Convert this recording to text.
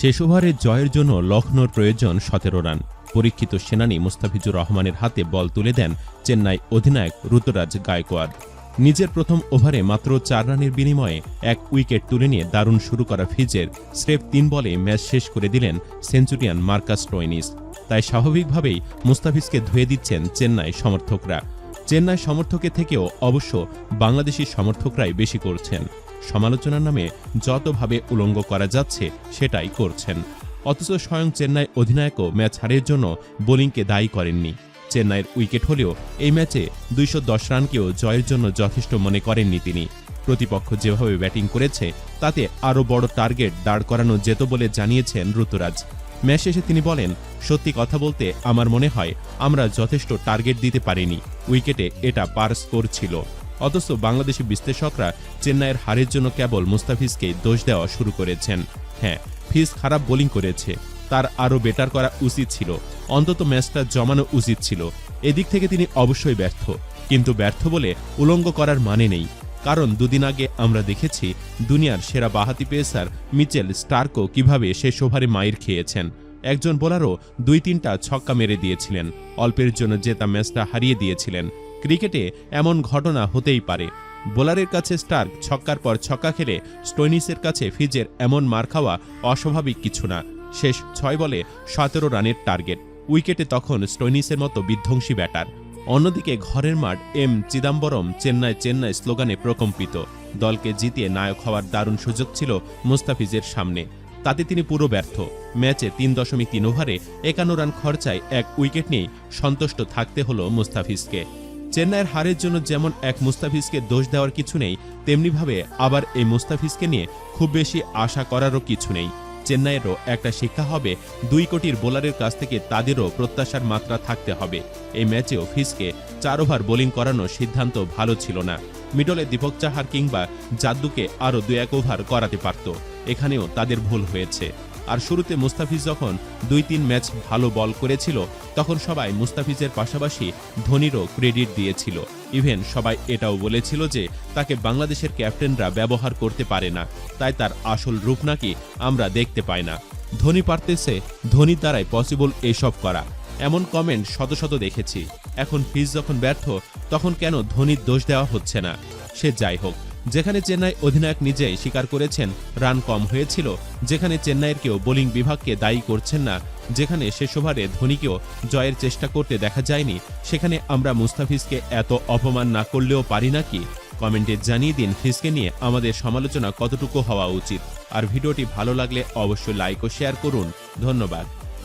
শেষ ওভারে জয়ের জন্য লখনৌর প্রয়োজন সতেরো রান। পরীক্ষিত সেনানী মুস্তাফিজুর রহমানের হাতে বল তুলে দেন চেন্নাই অধিনায়ক ঋতুরাজ গায়কোয়াড়। নিজের প্রথম ওভারে মাত্র চার রানের বিনিময়ে এক উইকেট তুলে নিয়ে দারুণ শুরু করা ফিজের স্রেফ তিন বলে ম্যাচ শেষ করে দিলেন সেঞ্চুরিয়ান মার্কাস টোয়েনিস তাই স্বাভাবিকভাবেই মুস্তাফিজকে ধুয়ে দিচ্ছেন চেন্নাই সমর্থকরা। চেন্নাই সমর্থকের থেকেও অবশ্য বাংলাদেশি সমর্থকরাই বেশি করছেন। সমালোচনার নামে যতভাবে উলঙ্গ করা যাচ্ছে সেটাই করছেন। অথচ স্বয়ং চেন্নাই অধিনায়কও ম্যাচ হারের জন্য বোলিংকে দায়ী করেননি। চেন্নাইয়ের উইকেট হলেও এই ম্যাচে দুইশ দশ রানকেও জয়ের জন্য যথেষ্ট মনে করেননি তিনি। প্রতিপক্ষ যেভাবে ব্যাটিং করেছে, তাতে আরও বড় টার্গেট দাঁড় করানো যেত বলে জানিয়েছেন ঋতুরাজ। ম্যাচ শেষে তিনি বলেন, সত্যি কথা বলতে আমার মনে হয় আমরা যথেষ্ট টার্গেট দিতে পারিনি। উইকেটে এটা পার স্কোর ছিল। অথচ বাংলাদেশি বিশ্লেষকরা চেন্নাইয়ের হারের জন্য কেবল মুস্তাফিজকে দোষ দেওয়া শুরু করেছেন। হ্যাঁ ফিজ খারাপ বোলিং করেছে। তার আরও বেটার করা উচিত ছিল। অন্তত ম্যাচটা জমানো উচিত ছিল। এদিক থেকে তিনি অবশ্যই ব্যর্থ। কিন্তু ব্যর্থ বলে উলঙ্গ করার মানে নেই। কারণ দুদিন আগে আমরা দেখেছি দুনিয়ার সেরা বাহাতি পেসার মিচেল স্টার্কও কীভাবে শেষ ওভারে মাইর খেয়েছেন। একজন বোলারও দুই তিনটা ছক্কা মেরে দিয়েছিলেন। অল্পের জন্য জেতা ম্যাচটা হারিয়ে দিয়েছিলেন। ক্রিকেটে এমন ঘটনা হতেই পারে। বোলারের কাছে স্টার্ক ছক্কার পর ছক্কা খেলে স্টোইনিসের কাছে ফিজের এমন মার খাওয়া অস্বাভাবিক কিছু না। শেষ ছয় বলে সতেরো রানের টার্গেট। উইকেটে তখন স্টোইনিসের মতো বিধ্বংসী ব্যাটার। অন্যদিকে ঘরের মাঠ এম চিদাম্বরম চেন্নাই চেন্নাই স্লোগানে প্রকম্পিত। দলকে জিতিয়ে নায়ক হওয়ার দারুণ সুযোগ ছিল মুস্তাফিজের সামনে। তাতে তিনি পুরো ব্যর্থ। ম্যাচে তিন দশমিক তিন ওভারে একান্ন রান খরচায় এক উইকেট নিয়েই সন্তুষ্ট থাকতে হল মুস্তাফিজকে। চেন্নাইয়ের হারের জন্য যেমন এক মুস্তাফিজকে দোষ দেওয়ার কিছু নেই, তেমনিভাবে আবার এই মুস্তাফিজকে নিয়ে খুব বেশি আশা করারও কিছু নেই। চেন্নাইয়েরও একটা শিক্ষা হবে, দুই কোটির বোলারের কাছ থেকে তাদেরও প্রত্যাশার মাত্রা থাকতে হবে। এই ম্যাচেও ফিসকে চার ওভার বোলিং করানোর সিদ্ধান্ত ভালো ছিল না। মিডলে দীপক চাহার কিংবা জাদ্দুকে আরও দু এক ওভার করাতে পারত। এখানেও তাদের ভুল হয়েছে। আর শুরুতে মুস্তাফিজ যখন দুই তিন ম্যাচ ভালো বল করেছিল, তখন সবাই মুস্তাফিজের পাশাপাশি ধোনিরও ক্রেডিট দিয়েছিল। ইভেন সবাই এটাও বলেছিল যে তাকে বাংলাদেশের ক্যাপ্টেনরা ব্যবহার করতে পারে না, তাই তার আসল রূপ নাকি আমরা দেখতে পাই না। ধোনি পারতেছে, ধোনির দ্বারাই পসিবল এসব করা। এমন কমেন্ট শত শত দেখেছি। এখন ফিজ যখন ব্যর্থ, তখন কেন ধোনির দোষ দেওয়া হচ্ছে না? সে যাই হোক। যেখানে চেন্নাই অধিনায়ক নিজেই স্বীকার করেছেন, রান কম হয়েছিল। যেখানে চেন্নাইয়ের কেউ বোলিং বিভাগকে দায়ী করছেন না, যেখানে শেষ ওভারে ধোনিকেও জয়ের চেষ্টা করতে দেখা যায়নি, সেখানে আমরা মুস্তাফিজকে এত অপমান না করলেও পারি নাকি? কমেন্টে জানিয়ে দিন ফিজকে নিয়ে আমাদের সমালোচনা কতটুকু হওয়া উচিত। আর ভিডিওটি ভালো লাগলে অবশ্যই লাইক ও শেয়ার করুন। ধন্যবাদ।